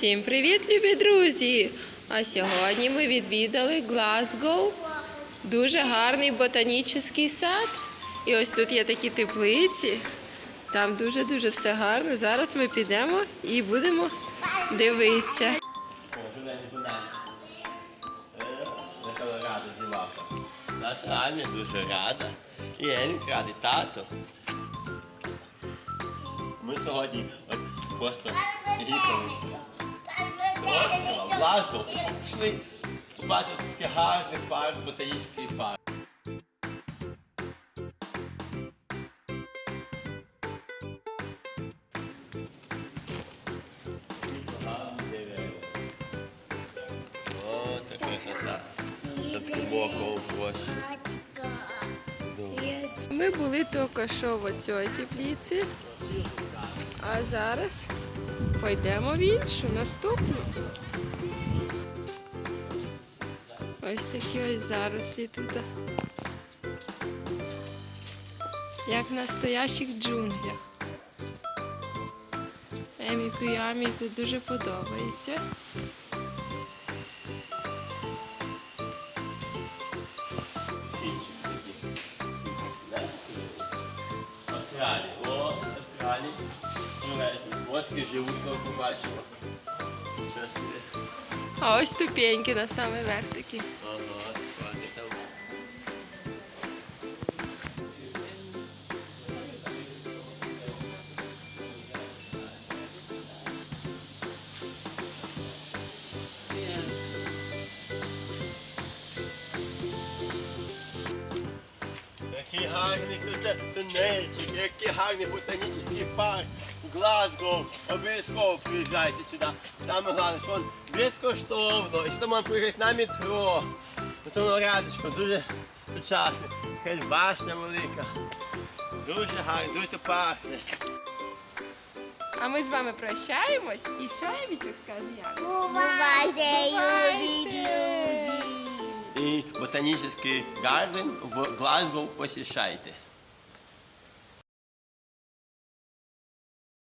Всім привіт, любі друзі! А сьогодні ми відвідали Глазгоу. Дуже гарний ботанічний сад. І ось тут є такі теплиці. Там дуже-дуже все гарно. Зараз ми підемо і будемо дивитися. Наша Аня дуже рада. І Елік радий, тато. Ми сьогодні просто їхали. Lazo, Šli spašati harde par, baterijski par. Tako je sad, sad boa, boko. Ми були тільки що в цій тепліці, а зараз пойдемо в іншу, наступну. Ось такі ось зарослі тут. Як в настоящих джунглях. Емі Куямі тут дуже подобається. Водки живуть, ми побачимо. Що ж є? А ось ступеньки на самий верх такі. Який гарний тут тунельчик, який гарний ботанічний парк. Глазго, обов'язково приїжджайте сюди. Саме головне, що він безкоштовно. І що можна приїхати на метро. Ото рядочком, дуже сучасно. Якась башня велика. Дуже гарно, дуже пахне. А ми з вами прощаємось. І що Емічок скаже як? Бувайте, любі Ботанічний гарден в Глазго посіщайте.